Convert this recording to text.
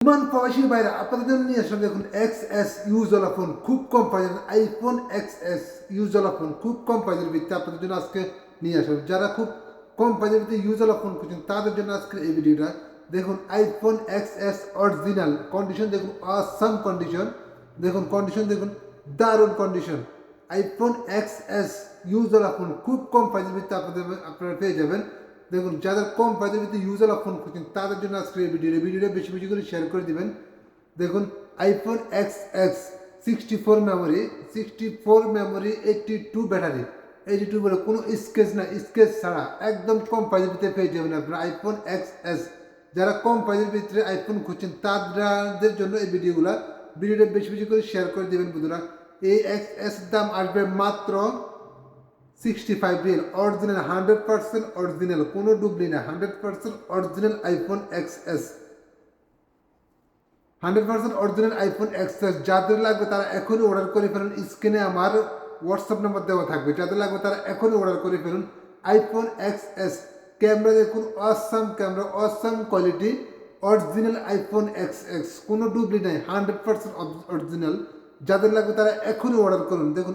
বিমান প্রবাসী বাইরে আপনাদের জন্য নিয়ে আসলে দেখুন এক্স এস ইউজওয়ালা ফোন খুব কম প্রাইজের আইফোন এক্স এস ইউজওয়ালা ফোন খুব কম প্রাইজের ভিত্তিতে আপনাদের জন্য আজকে নিয়ে আসলাম যারা খুব কম প্রাইজের ভিত্তিতে ইউজওয়ালা ফোন খুঁজছেন, তাদের জন্য আজকে এই ভিডিওটা দেখুন iPhone X S original condition দেখুন আসাম কন্ডিশন দেখুন কন্ডিশন দেখুন, দারুণ কন্ডিশন আইফোন এক্স এস ইউজওয়ালা ফোন খুব কম প্রাইজের ভিত্তিতে আপনাদের, আপনারা পেয়ে যাবেন। দেখুন, যাদের কম প্রাইজের ভিত্তিতে ইউজওয়ালা ফোন খুঁজছেন তাদের জন্য আজকে এই ভিডিও ভিডিওটা বেশি বেশি করে শেয়ার করে দেবেন। দেখুন iPhone X X sixty four memory sixty four memory eighty two battery eighty two বলে কোনো স্কেচ না স্কেচ ছাড়া। একদম কম প্রাইজের ভিতরে পেয়ে যাবেন আপনারা আইফোন এক্স এস যারা কম প্রাইজের ভিতরে আইফোন খুঁজছেন, তাদের জন্য এই ভিডিওগুলো ভিডিওটা বেশি বেশি করে শেয়ার করে দেবেন বন্ধুরা। এই এক্স এস দাম আসবে মাত্র sixty five real original hundred percent original কোনো ডুবলি না hundred percent original iPhone X S hundred percent original iPhone X S যাদের লাগবে তারা এখনই অর্ডার করে ফেলুন স্ক্রিনে আমার হোয়াটসঅ্যাপ নাম্বার দেওয়া থাকবে, যাদের লাগবে তারা এখনই অর্ডার করে ফেলুন আইফোন এক্স এস ক্যামেরা দেখুন awesome camera awesome quality original iPhone X X কোনো ডুবলি নাই হান্ড্রেড পার্সেন্ট অরিজিনাল যাদের লাগবে তারা এখনই অর্ডার করুন, দেখুন